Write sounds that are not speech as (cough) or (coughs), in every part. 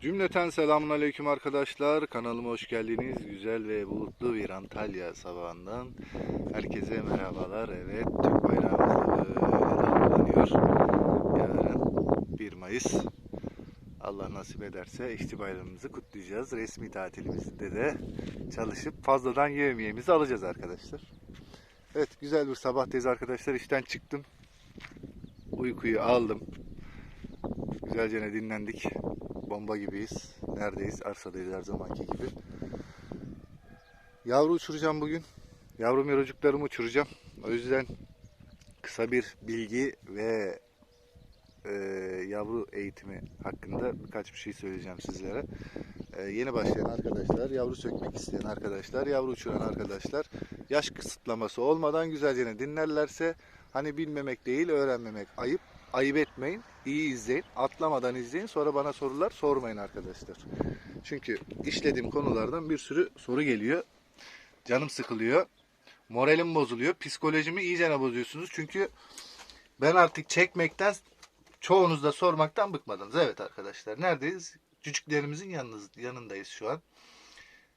Cümleten selamun aleyküm arkadaşlar. Kanalıma hoş geldiniz. Güzel ve bulutlu bir Antalya sabahından herkese merhabalar. Evet, Türk bayrağımız dalgalanıyor. Yarın 1 Mayıs. Allah nasip ederse işçi bayramımızı kutlayacağız. Resmi tatilimizde de çalışıp fazladan yevmiyemizi alacağız arkadaşlar. Evet, güzel bir sabahtayız arkadaşlar. İşten çıktım. Uykuyu aldım. Güzelce dinlendik. Bomba gibiyiz. Neredeyiz? Arsadayız her zamanki gibi. Yavru uçuracağım bugün. Yavru merocuklarımı uçuracağım. O yüzden kısa bir bilgi ve e, yavru eğitimi hakkında birkaç bir şey söyleyeceğim sizlere. E, yeni başlayan arkadaşlar, yavru sökmek isteyen arkadaşlar, yavru uçuran arkadaşlar yaş kısıtlaması olmadan güzelce dinlerlerse hani bilmemek değil öğrenmemek ayıp ayıp etmeyin. iyi izleyin. Atlamadan izleyin. Sonra bana sorular sormayın arkadaşlar. Çünkü işlediğim konulardan bir sürü soru geliyor. Canım sıkılıyor. Moralim bozuluyor. Psikolojimi iyice bozuyorsunuz. Çünkü ben artık çekmekten çoğunuz da sormaktan bıkmadınız. Evet arkadaşlar. Neredeyiz? Cücüklerimizin yanınız, yanındayız şu an.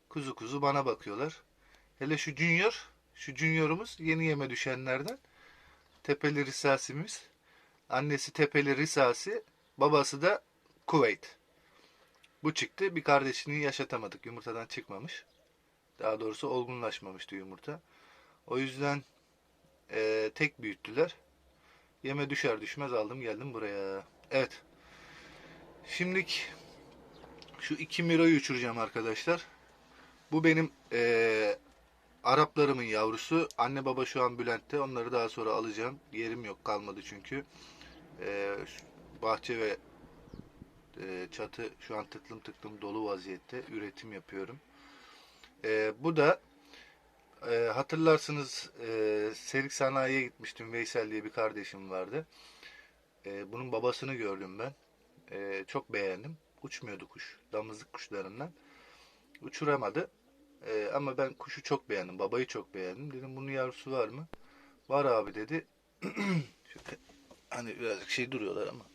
Kuzu kuzu bana bakıyorlar. Hele şu Junior, şu Junior'umuz yeni yeme düşenlerden. Tepeli risasimiz. Annesi Tepeli Risasi, babası da Kuveyt. Bu çıktı. Bir kardeşini yaşatamadık. Yumurtadan çıkmamış. Daha doğrusu olgunlaşmamıştı yumurta. O yüzden eee, tek büyüttüler. Yeme düşer düşmez aldım geldim buraya. Evet. Şimdilik şu iki Miro'yu uçuracağım arkadaşlar. Bu benim eee, Araplarımın yavrusu. Anne baba şu an Bülent'te. Onları daha sonra alacağım. Yerim yok kalmadı çünkü. Ee, bahçe ve e, çatı şu an tıklım tıklım dolu vaziyette. Üretim yapıyorum. Ee, bu da e, hatırlarsınız e, Serik Sanayi'ye gitmiştim. Veysel diye bir kardeşim vardı. E, bunun babasını gördüm ben. E, çok beğendim. Uçmuyordu kuş. Damızlık kuşlarından. Uçuramadı. E, ama ben kuşu çok beğendim. Babayı çok beğendim. Dedim bunun yavrusu var mı? Var abi dedi. (clears throat) Hani birazcık şey duruyorlar ama.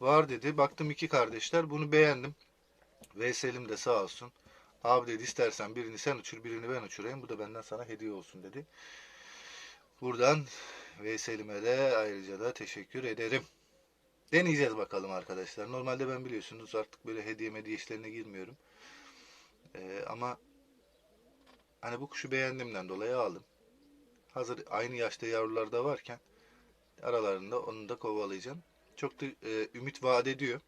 Var dedi. Baktım iki kardeşler. Bunu beğendim. Veysel'im de sağ olsun. Abi dedi istersen birini sen uçur birini ben uçurayım. Bu da benden sana hediye olsun dedi. Buradan Veysel'ime de ayrıca da teşekkür ederim. Deneyeceğiz bakalım arkadaşlar. Normalde ben biliyorsunuz artık böyle hediye mediye işlerine girmiyorum. Ee, ama hani bu kuşu beğendiğimden dolayı aldım. Hazır aynı yaşta yavrular da varken aralarında onu da kovalayacağım. Çok da e, ümit vaat ediyor.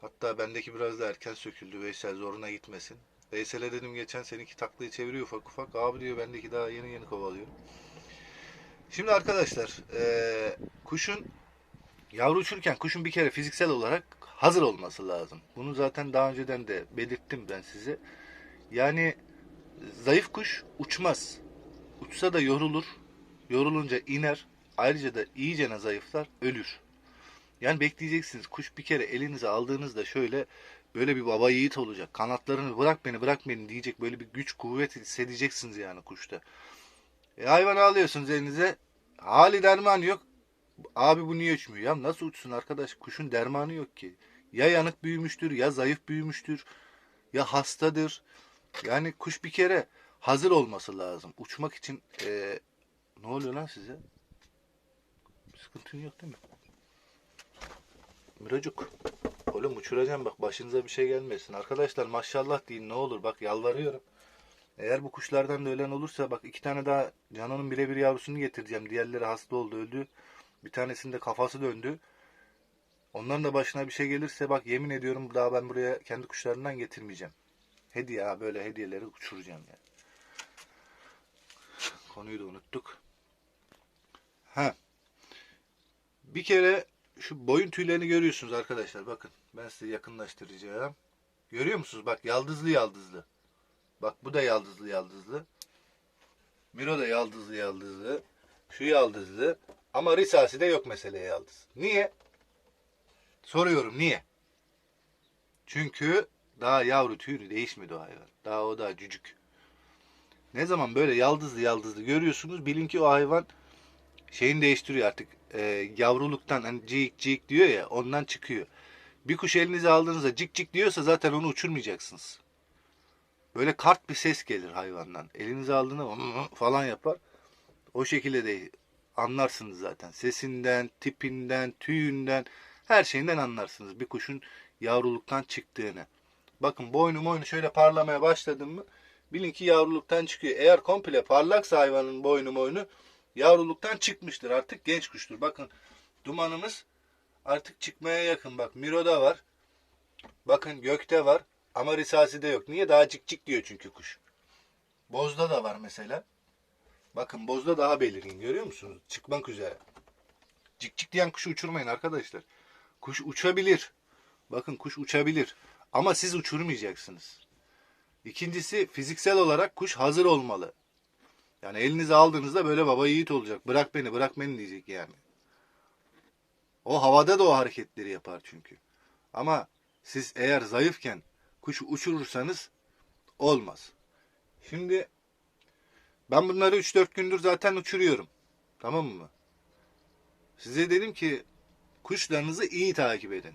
Hatta bendeki biraz da erken söküldü. Veysel zoruna gitmesin. Veysel'e dedim geçen seninki taklayı çeviriyor ufak ufak. Abi diyor bendeki daha yeni yeni kovalıyor. Şimdi arkadaşlar e, kuşun yavru uçurken kuşun bir kere fiziksel olarak hazır olması lazım. Bunu zaten daha önceden de belirttim ben size. Yani zayıf kuş uçmaz. Uçsa da yorulur. Yorulunca iner. Ayrıca da iyicene zayıflar, ölür. Yani bekleyeceksiniz. Kuş bir kere elinize aldığınızda şöyle böyle bir baba yiğit olacak. Kanatlarını bırak beni bırak beni diyecek. Böyle bir güç kuvvet hissedeceksiniz yani kuşta. E, hayvanı alıyorsunuz elinize. Hali derman yok. Abi bu niye uçmuyor? Ya nasıl uçsun arkadaş? Kuşun dermanı yok ki. Ya yanık büyümüştür ya zayıf büyümüştür. Ya hastadır. Yani kuş bir kere hazır olması lazım. Uçmak için e, ne oluyor lan size? Sıkıntın yok değil mi? Miracuk. Oğlum uçuracağım bak başınıza bir şey gelmesin. Arkadaşlar maşallah deyin ne olur bak yalvarıyorum. Eğer bu kuşlardan da ölen olursa bak iki tane daha Cano'nun birebir yavrusunu getireceğim. Diğerleri hasta oldu öldü. Bir tanesinde kafası döndü. Onların da başına bir şey gelirse bak yemin ediyorum daha ben buraya kendi kuşlarından getirmeyeceğim. Hediye böyle hediyeleri uçuracağım yani. Konuyu da unuttuk. Ha. Bir kere şu boyun tüylerini görüyorsunuz arkadaşlar. Bakın ben size yakınlaştıracağım. Görüyor musunuz? Bak yaldızlı yaldızlı. Bak bu da yaldızlı yaldızlı. Miro da yaldızlı yaldızlı. Şu yaldızlı. Ama Risasi de yok meseleye yaldız. Niye? Soruyorum niye? Çünkü daha yavru tüyü değişmedi o hayvan. Daha o daha cücük. Ne zaman böyle yaldızlı yaldızlı görüyorsunuz bilin ki o hayvan şeyini değiştiriyor artık. E, yavruluktan hani cik cik diyor ya ondan çıkıyor. Bir kuş elinize aldığınızda cik cik diyorsa zaten onu uçurmayacaksınız. Böyle kart bir ses gelir hayvandan. Elinize aldığında falan yapar. O şekilde de anlarsınız zaten. Sesinden, tipinden, tüyünden, her şeyinden anlarsınız bir kuşun yavruluktan çıktığını. Bakın boynu boynu şöyle parlamaya başladım mı bilin ki yavruluktan çıkıyor. Eğer komple parlaksa hayvanın boynu boynu yavruluktan çıkmıştır. Artık genç kuştur. Bakın dumanımız artık çıkmaya yakın. Bak Miro'da var. Bakın Gök'te var. Ama Risasi'de yok. Niye? Daha cik cik diyor çünkü kuş. Boz'da da var mesela. Bakın Boz'da daha belirgin. Görüyor musunuz? Çıkmak üzere. Cik cik diyen kuşu uçurmayın arkadaşlar. Kuş uçabilir. Bakın kuş uçabilir. Ama siz uçurmayacaksınız. İkincisi fiziksel olarak kuş hazır olmalı. Yani elinize aldığınızda böyle baba yiğit olacak. Bırak beni bırak beni diyecek yani. O havada da o hareketleri yapar çünkü. Ama siz eğer zayıfken kuşu uçurursanız olmaz. Şimdi ben bunları 3-4 gündür zaten uçuruyorum. Tamam mı? Size dedim ki kuşlarınızı iyi takip edin.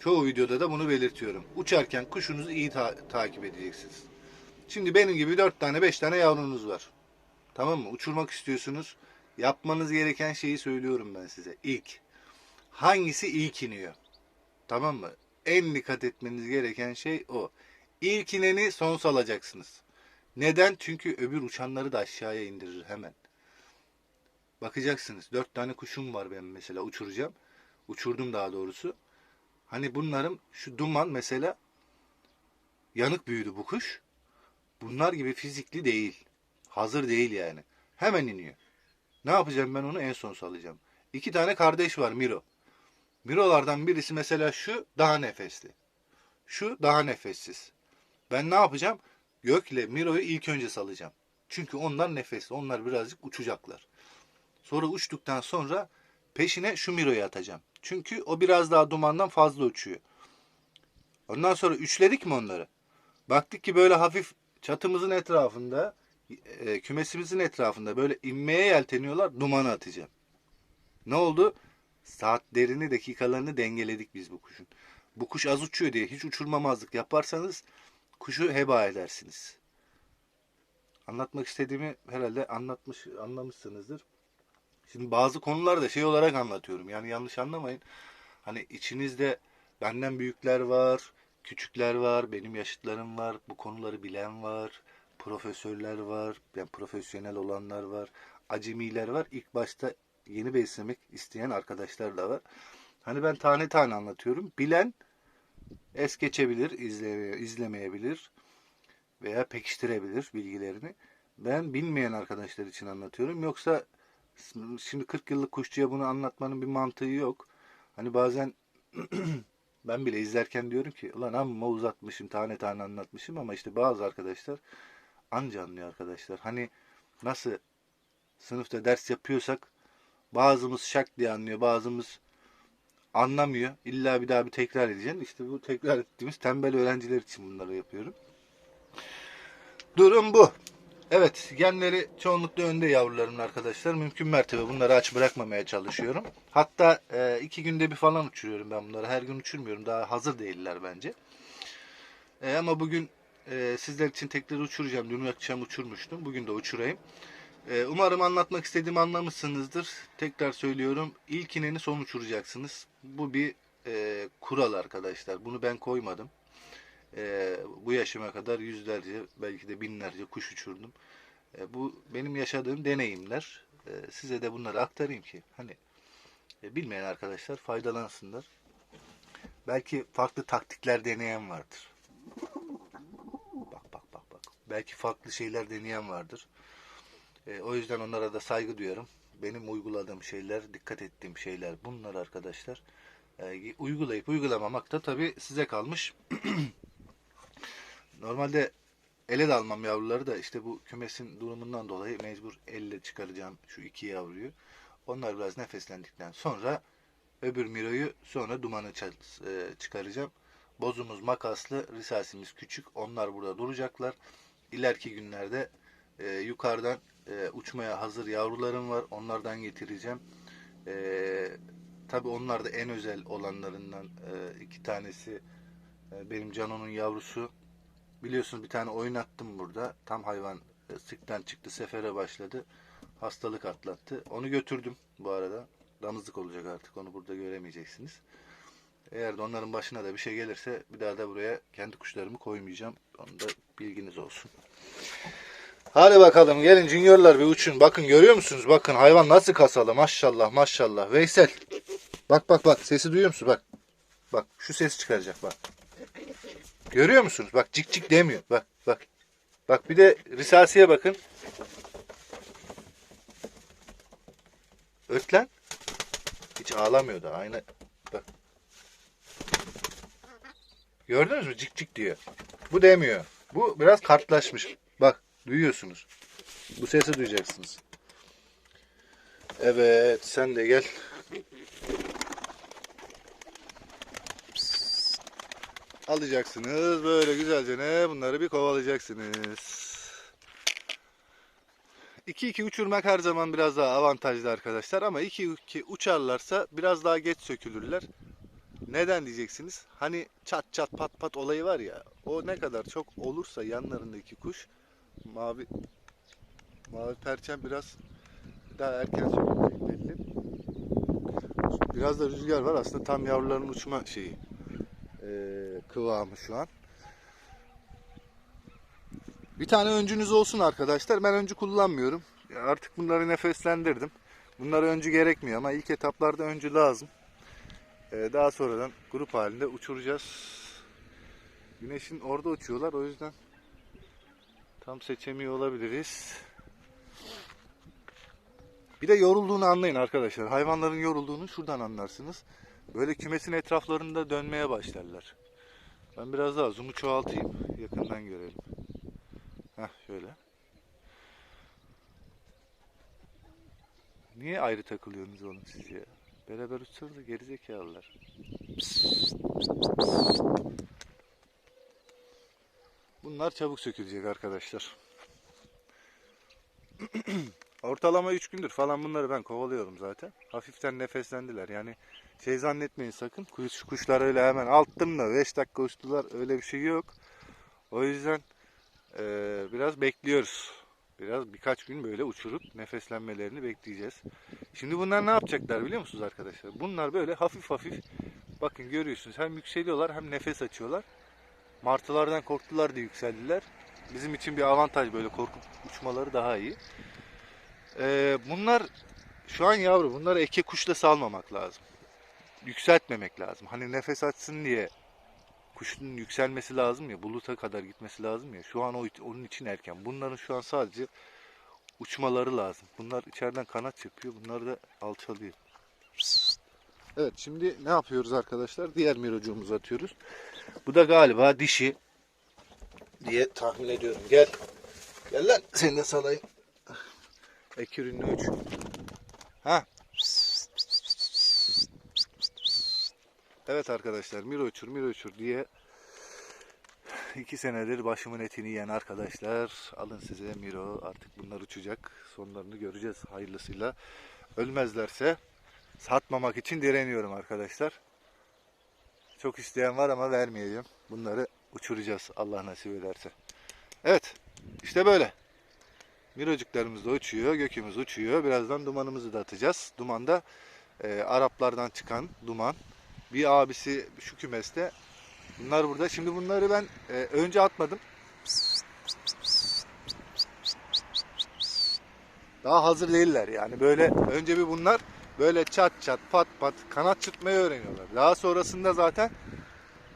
Çoğu videoda da bunu belirtiyorum. Uçarken kuşunuzu iyi ta- takip edeceksiniz. Şimdi benim gibi 4 tane 5 tane yavrunuz var. Tamam mı? Uçurmak istiyorsunuz. Yapmanız gereken şeyi söylüyorum ben size. İlk. Hangisi ilk iniyor? Tamam mı? En dikkat etmeniz gereken şey o. İlk ineni son salacaksınız. Neden? Çünkü öbür uçanları da aşağıya indirir hemen. Bakacaksınız. Dört tane kuşum var benim mesela uçuracağım. Uçurdum daha doğrusu. Hani bunların şu duman mesela yanık büyüdü bu kuş. Bunlar gibi fizikli değil. Hazır değil yani. Hemen iniyor. Ne yapacağım ben onu en son salacağım. İki tane kardeş var Miro. Mirolardan birisi mesela şu daha nefesli. Şu daha nefessiz. Ben ne yapacağım? Gökle Miro'yu ilk önce salacağım. Çünkü onlar nefesli. Onlar birazcık uçacaklar. Sonra uçtuktan sonra peşine şu Miro'yu atacağım. Çünkü o biraz daha dumandan fazla uçuyor. Ondan sonra üçledik mi onları? Baktık ki böyle hafif çatımızın etrafında, e, kümesimizin etrafında böyle inmeye yelteniyorlar. Dumanı atacağım. Ne oldu? Saatlerini, dakikalarını dengeledik biz bu kuşun. Bu kuş az uçuyor diye hiç uçurmamazlık yaparsanız kuşu heba edersiniz. Anlatmak istediğimi herhalde anlatmış, anlamışsınızdır. Şimdi bazı konularda şey olarak anlatıyorum. Yani yanlış anlamayın. Hani içinizde benden büyükler var, küçükler var, benim yaşıtlarım var, bu konuları bilen var, profesörler var, yani profesyonel olanlar var, acemiler var. İlk başta yeni beslemek isteyen arkadaşlar da var. Hani ben tane tane anlatıyorum. Bilen es geçebilir, izleme, izlemeyebilir veya pekiştirebilir bilgilerini. Ben bilmeyen arkadaşlar için anlatıyorum. Yoksa şimdi 40 yıllık kuşçuya bunu anlatmanın bir mantığı yok. Hani bazen (clears throat) ben bile izlerken diyorum ki ulan amma uzatmışım tane tane anlatmışım ama işte bazı arkadaşlar anca anlıyor arkadaşlar. Hani nasıl sınıfta ders yapıyorsak bazımız şak diye anlıyor bazımız anlamıyor. İlla bir daha bir tekrar edeceksin. İşte bu tekrar ettiğimiz tembel öğrenciler için bunları yapıyorum. Durum bu. Evet, genleri çoğunlukla önde yavrularımın arkadaşlar. Mümkün mertebe bunları aç bırakmamaya çalışıyorum. Hatta e, iki günde bir falan uçuruyorum ben bunları. Her gün uçurmuyorum. Daha hazır değiller bence. E, ama bugün e, sizler için tekrar uçuracağım. Dün akşam uçurmuştum. Bugün de uçurayım. E, umarım anlatmak istediğimi anlamışsınızdır. Tekrar söylüyorum. İlk ineni son uçuracaksınız. Bu bir e, kural arkadaşlar. Bunu ben koymadım. E, bu yaşıma kadar yüzlerce belki de binlerce kuş uçurdum. E, bu benim yaşadığım deneyimler. E, size de bunları aktarayım ki hani e, bilmeyen arkadaşlar faydalansınlar. Belki farklı taktikler deneyen vardır. Bak bak bak bak. Belki farklı şeyler deneyen vardır. E, o yüzden onlara da saygı duyuyorum. Benim uyguladığım şeyler, dikkat ettiğim şeyler bunlar arkadaşlar. E, uygulayıp uygulamamak da tabii size kalmış. (clears throat) Normalde ele de almam yavruları da işte bu kümesin durumundan dolayı mecbur elle çıkaracağım şu iki yavruyu. Onlar biraz nefeslendikten sonra öbür miroyu sonra dumanı e, çıkaracağım. Bozumuz makaslı, risasimiz küçük. Onlar burada duracaklar. İleriki günlerde e, yukarıdan e, uçmaya hazır yavrularım var. Onlardan getireceğim. E, Tabi onlar da en özel olanlarından e, iki tanesi e, benim Cano'nun yavrusu. Biliyorsunuz bir tane oynattım burada. Tam hayvan e, sıktan çıktı, sefere başladı. Hastalık atlattı. Onu götürdüm bu arada. Damızlık olacak artık. Onu burada göremeyeceksiniz. Eğer de onların başına da bir şey gelirse bir daha da buraya kendi kuşlarımı koymayacağım. Onu da bilginiz olsun. Hadi bakalım gelin juniorlar bir uçun. Bakın görüyor musunuz? Bakın hayvan nasıl kasalı maşallah maşallah. Veysel. Bak bak bak sesi duyuyor musun? Bak. Bak şu ses çıkaracak bak. Görüyor musunuz? Bak cik cik demiyor. Bak bak. Bak bir de Risasi'ye bakın. Öt lan. Hiç ağlamıyor da aynı. Bak. Gördünüz mü? Cik cik diyor. Bu demiyor. Bu biraz kartlaşmış. Bak duyuyorsunuz. Bu sesi duyacaksınız. Evet sen de gel. Alacaksınız böyle güzelce ne bunları bir kovalayacaksınız. 2-2 uçurmak her zaman biraz daha avantajlı arkadaşlar ama 2-2 uçarlarsa biraz daha geç sökülürler. Neden diyeceksiniz? Hani çat çat pat pat olayı var ya. O ne kadar çok olursa yanlarındaki kuş mavi mavi perçem biraz daha erken sökülecek belli. Biraz da rüzgar var aslında tam yavruların uçma şeyi kıvamı şu an. Bir tane öncünüz olsun arkadaşlar. Ben öncü kullanmıyorum. Artık bunları nefeslendirdim. Bunlara öncü gerekmiyor ama ilk etaplarda öncü lazım. Ee, daha sonradan grup halinde uçuracağız. Güneşin orada uçuyorlar o yüzden tam seçemiyor olabiliriz. Bir de yorulduğunu anlayın arkadaşlar. Hayvanların yorulduğunu şuradan anlarsınız. Böyle kümesin etraflarında dönmeye başlarlar. Ben biraz daha zoom'u çoğaltayım. Yakından görelim. Heh şöyle. Niye ayrı takılıyorsunuz oğlum siz ya? Beraber uçsanıza gerizekalılar. Bunlar çabuk sökülecek arkadaşlar. (clears throat) Ortalama 3 gündür falan bunları ben kovalıyorum zaten. Hafiften nefeslendiler. Yani şey zannetmeyin sakın. Kuş, kuşlar öyle hemen alttım da 5 dakika uçtular. Öyle bir şey yok. O yüzden eee, biraz bekliyoruz. Biraz birkaç gün böyle uçurup nefeslenmelerini bekleyeceğiz. Şimdi bunlar ne yapacaklar biliyor musunuz arkadaşlar? Bunlar böyle hafif hafif bakın görüyorsunuz hem yükseliyorlar hem nefes açıyorlar. Martılardan korktular diye yükseldiler. Bizim için bir avantaj böyle korkup uçmaları daha iyi. Ee, bunlar şu an yavru. Bunları eke kuşla salmamak lazım. Yükseltmemek lazım. Hani nefes açsın diye kuşun yükselmesi lazım ya, buluta kadar gitmesi lazım ya. Şu an o onun için erken. Bunların şu an sadece uçmaları lazım. Bunlar içeriden kanat çırpıyor. Bunlar da alçalıyor. Evet şimdi ne yapıyoruz arkadaşlar? Diğer mirocuğumuzu atıyoruz. Bu da galiba dişi diye tahmin ediyorum. Gel. Gel lan seni de salayım. Ek ürünlü uç. Ha. Evet arkadaşlar Miro uçur Miro uçur diye iki senedir başımın etini yiyen arkadaşlar alın size Miro artık bunlar uçacak sonlarını göreceğiz hayırlısıyla. Ölmezlerse satmamak için direniyorum arkadaşlar. Çok isteyen var ama vermeyeceğim bunları uçuracağız Allah nasip ederse. Evet işte böyle. Mirocuklarımız da uçuyor gökümüz uçuyor. Birazdan dumanımızı da atacağız. Dumanda e, Araplardan çıkan duman bir abisi şu kümeste. Bunlar burada. Şimdi bunları ben e, önce atmadım. Daha hazır değiller yani. Böyle önce bir bunlar böyle çat çat pat pat kanat çırpmayı öğreniyorlar. Daha sonrasında zaten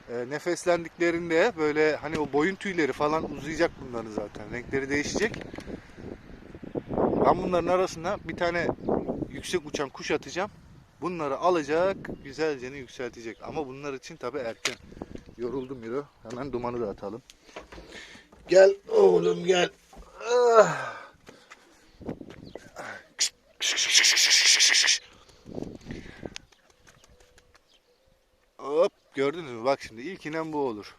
e, nefeslendiklerinde böyle hani o boyun tüyleri falan uzayacak bunların zaten. Renkleri değişecek. Ben bunların arasına bir tane yüksek uçan kuş atacağım. Bunları alacak, güzelce yükseltecek. Ama bunlar için tabi erken. Yoruldum Miro. Hemen dumanı da atalım. Gel oğlum gel. Ah. Hop gördünüz mü? Bak şimdi ilk inen bu olur.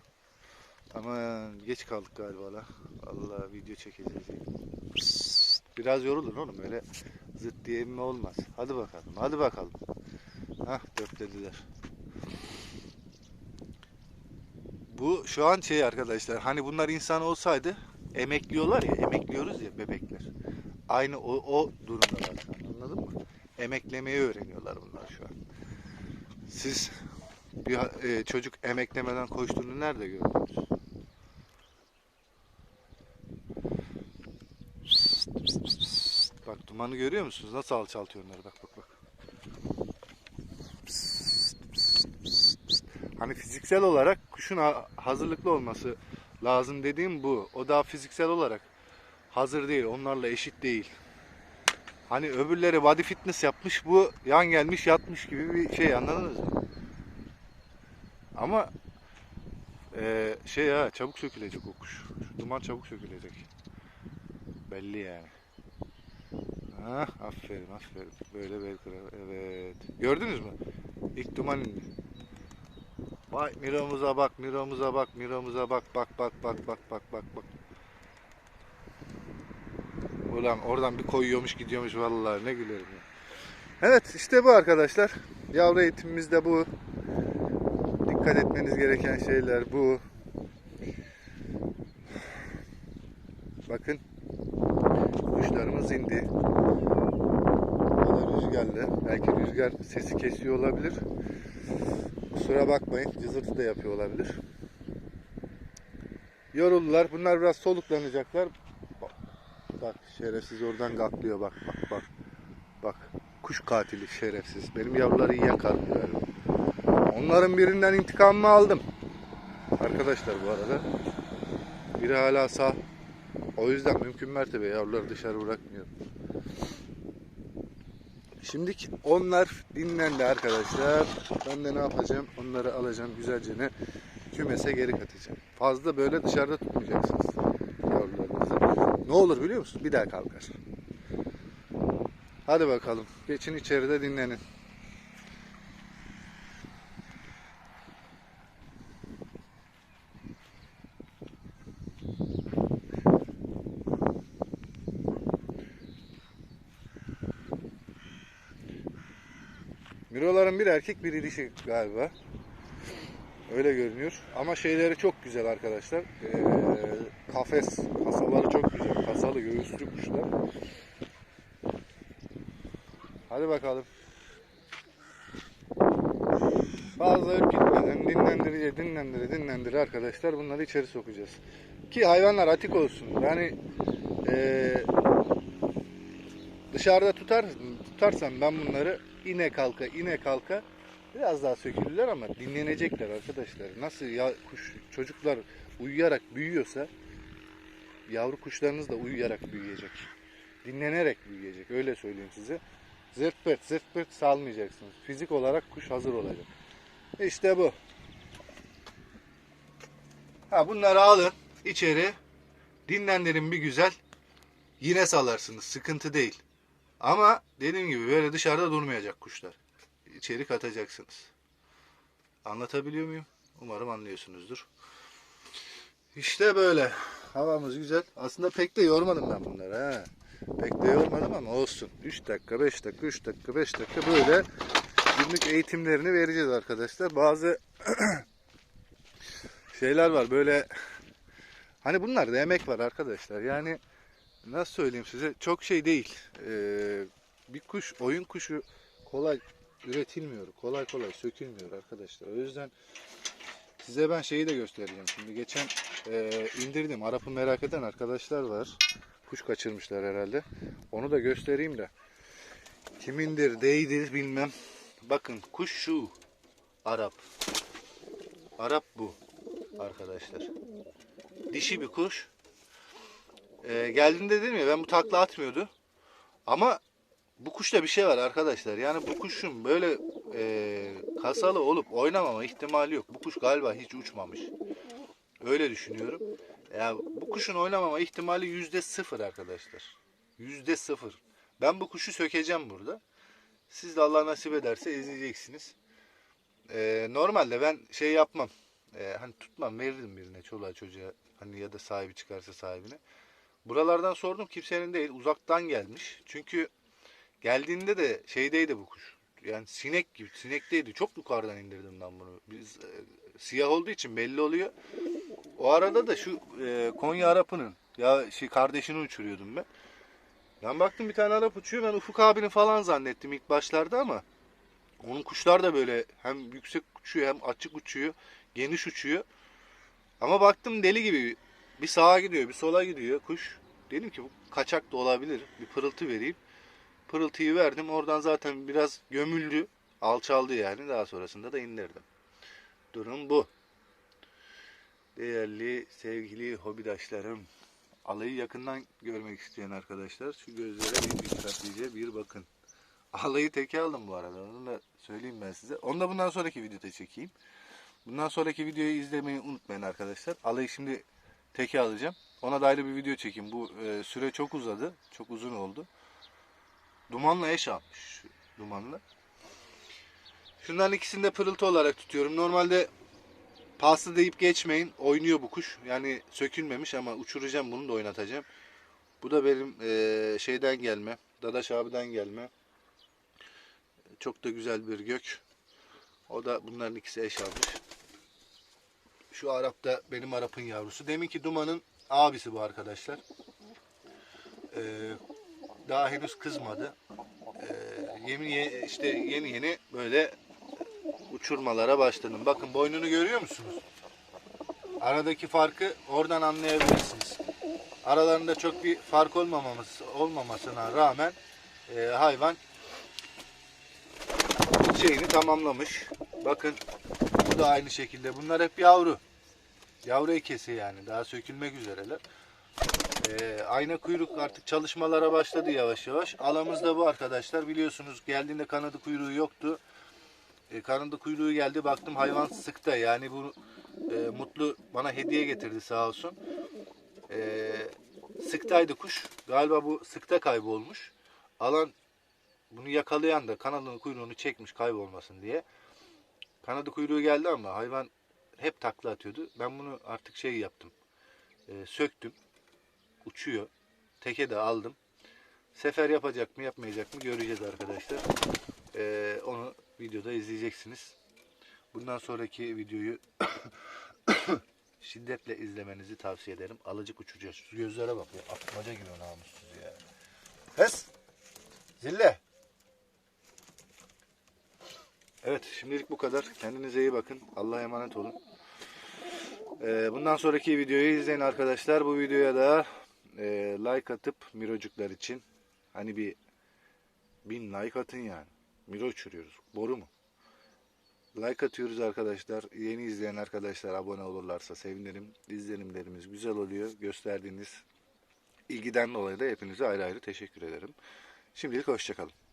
Aman geç kaldık galiba la. Allah video çekeceğiz. Biraz yorulun oğlum öyle zıt diye inme olmaz. Hadi bakalım hadi bakalım. Hah dörtlediler. Bu şu an şey arkadaşlar hani bunlar insan olsaydı emekliyorlar ya emekliyoruz ya bebekler. Aynı o, o durumdalar şu an anladın mı? Emeklemeyi öğreniyorlar bunlar şu an. Siz bir e, çocuk emeklemeden koştuğunu nerede gördünüz? Bak dumanı görüyor musunuz? Nasıl alçaltıyor onları bak bak bak. Hani fiziksel olarak kuşun ha- hazırlıklı olması lazım dediğim bu. O daha fiziksel olarak hazır değil. Onlarla eşit değil. Hani öbürleri body fitness yapmış. Bu yan gelmiş yatmış gibi bir şey anladınız mı? Ama eee, şey ha çabuk sökülecek o kuş. Şu duman çabuk sökülecek. Belli yani. Ha, aferin aferin. Böyle belki evet. Gördünüz mü? İlk duman indi. Vay Miro'muza bak, Miro'muza bak, Miro'muza bak, bak, bak, bak, bak, bak, bak, bak. Ulan oradan bir koyuyormuş gidiyormuş vallahi ne gülerim ya. Evet işte bu arkadaşlar. Yavru eğitimimizde bu. Dikkat etmeniz gereken şeyler bu. Bakın kuşlarımız indi. O rüzgarlı. Belki rüzgar sesi kesiyor olabilir. Kusura bakmayın. Cızırtı da yapıyor olabilir. Yoruldular. Bunlar biraz soluklanacaklar. Bak, bak şerefsiz oradan gatlıyor bak bak bak. Bak kuş katili şerefsiz. Benim yavruları yiyen kalkıyor. Onların birinden intikamımı aldım. Arkadaşlar bu arada. Biri hala sağ. O yüzden mümkün mertebe yavruları dışarı bırakmıyorum. Şimdiki onlar dinlendi arkadaşlar. Ben de ne yapacağım? Onları alacağım güzelce ne kümese geri katacağım. Fazla böyle dışarıda tutmayacaksınız yavrularınızı. Ne olur biliyor musun? Bir daha kalkar. Hadi bakalım. Geçin içeride dinlenin. Miroların bir erkek bir dişi galiba. Öyle görünüyor. Ama şeyleri çok güzel arkadaşlar. Ee, kafes, kasaları çok güzel. Kasalı göğüslü kuşlar. Hadi bakalım. Fazla ürkütmeden dinlendirici dinlendire dinlendire arkadaşlar bunları içeri sokacağız. Ki hayvanlar atik olsun. Yani ee, dışarıda tutar tutarsam ben bunları ine kalka ine kalka biraz daha sökülürler ama dinlenecekler arkadaşlar. Nasıl ya kuş çocuklar uyuyarak büyüyorsa yavru kuşlarınız da uyuyarak büyüyecek. Dinlenerek büyüyecek. Öyle söyleyeyim size. Zırt pırt salmayacaksınız. Fizik olarak kuş hazır olacak. İşte bu. Ha bunları alın içeri. Dinlendirin bir güzel. Yine salarsınız. Sıkıntı değil. Ama dediğim gibi böyle dışarıda durmayacak kuşlar. İçeri katacaksınız. Anlatabiliyor muyum? Umarım anlıyorsunuzdur. İşte böyle. Havamız güzel. Aslında pek de yormadım ben bunları ha. Pek de yormadım ama olsun. 3 dakika, 5 dakika, 3 dakika, 5 dakika böyle günlük eğitimlerini vereceğiz arkadaşlar. Bazı (clears throat) şeyler var böyle hani bunlar da emek var arkadaşlar. Yani nasıl söyleyeyim size çok şey değil. Ee, bir kuş oyun kuşu kolay üretilmiyor. Kolay kolay sökülmüyor arkadaşlar. O yüzden size ben şeyi de göstereceğim. Şimdi geçen e, indirdim. Arap'ı merak eden arkadaşlar var. Kuş kaçırmışlar herhalde. Onu da göstereyim de. Kimindir, değildir bilmem. Bakın kuş şu. Arap. Arap bu arkadaşlar. Dişi bir kuş. Ee, geldiğinde dedim ya ben bu takla atmıyordu. Ama bu kuşta bir şey var arkadaşlar. Yani bu kuşun böyle e, kasalı olup oynamama ihtimali yok. Bu kuş galiba hiç uçmamış. Öyle düşünüyorum. Ya bu kuşun oynamama ihtimali yüzde sıfır arkadaşlar. Yüzde sıfır. Ben bu kuşu sökeceğim burada. Siz de Allah nasip ederse izleyeceksiniz. Ee, normalde ben şey yapmam. Ee, hani tutmam veririm birine çoluğa çocuğa. Hani ya da sahibi çıkarsa sahibine. Buralardan sordum kimsenin değil uzaktan gelmiş. Çünkü geldiğinde de şeydeydi bu kuş. yani sinek gibi sinekteydi. Çok yukarıdan indirdim ben bunu. Biz e, siyah olduğu için belli oluyor. O arada da şu e, Konya Arap'ının ya şey kardeşini uçuruyordum ben. Ben baktım bir tane Arap uçuyor. Ben Ufuk abinin falan zannettim ilk başlarda ama onun kuşlar da böyle hem yüksek uçuyor hem açık uçuyor, geniş uçuyor. Ama baktım deli gibi bir sağa gidiyor, bir sola gidiyor kuş. Dedim ki bu kaçak da olabilir. Bir pırıltı vereyim. Pırıltıyı verdim. Oradan zaten biraz gömüldü. Alçaldı yani. Daha sonrasında da indirdim. Durum bu. Değerli, sevgili hobidaşlarım. Alayı yakından görmek isteyen arkadaşlar şu gözlere bir dikkatlice bir bakın. Alayı teke aldım bu arada. Onu da söyleyeyim ben size. Onu da bundan sonraki videoda çekeyim. Bundan sonraki videoyu izlemeyi unutmayın arkadaşlar. Alayı şimdi teke alacağım. Ona da ayrı bir video çekeyim. Bu e, süre çok uzadı. Çok uzun oldu. Dumanla eş almış. Dumanla. Şunların ikisini de pırıltı olarak tutuyorum. Normalde paslı deyip geçmeyin. Oynuyor bu kuş. Yani sökülmemiş ama uçuracağım bunu da oynatacağım. Bu da benim e, şeyden gelme. Dadaş abiden gelme. Çok da güzel bir gök. O da bunların ikisi eş almış. Şu Arap da benim Arap'ın yavrusu. Deminki Duman'ın abisi bu arkadaşlar. Ee, daha henüz kızmadı. Ee, yemin ye- işte yeni yeni böyle uçurmalara başladım. Bakın boynunu görüyor musunuz? Aradaki farkı oradan anlayabilirsiniz. Aralarında çok bir fark olmaması olmamasına rağmen e, hayvan şeyini tamamlamış. Bakın da aynı şekilde. Bunlar hep yavru. Yavru ekesi yani. Daha sökülmek üzereler. Ee, ayna kuyruk artık çalışmalara başladı yavaş yavaş. Alamız da bu arkadaşlar. Biliyorsunuz geldiğinde kanadı kuyruğu yoktu. E, kanadı kuyruğu geldi. Baktım hayvan sıkta. Yani bu e, Mutlu bana hediye getirdi sağ olsun. E, sıktaydı kuş. Galiba bu sıkta kaybolmuş. Alan bunu yakalayan da kanadını kuyruğunu çekmiş kaybolmasın diye. Kanadı kuyruğu geldi ama hayvan hep takla atıyordu. Ben bunu artık şey yaptım. E, söktüm. Uçuyor. Teke de aldım. Sefer yapacak mı yapmayacak mı göreceğiz arkadaşlar. E, onu videoda izleyeceksiniz. Bundan sonraki videoyu (coughs) şiddetle izlemenizi tavsiye ederim. Alıcık uçacağız. Şu gözlere bak ya. Atmaca gibi namussuz ya. Hes! Zille! Evet şimdilik bu kadar. Kendinize iyi bakın. Allah'a emanet olun. Ee, bundan sonraki videoyu izleyin arkadaşlar. Bu videoya da e, like atıp mirocuklar için hani bir bin like atın yani. Miro uçuruyoruz. Boru mu? Like atıyoruz arkadaşlar. Yeni izleyen arkadaşlar abone olurlarsa sevinirim. İzlenimlerimiz güzel oluyor. Gösterdiğiniz ilgiden dolayı da hepinize ayrı ayrı teşekkür ederim. Şimdilik hoşçakalın.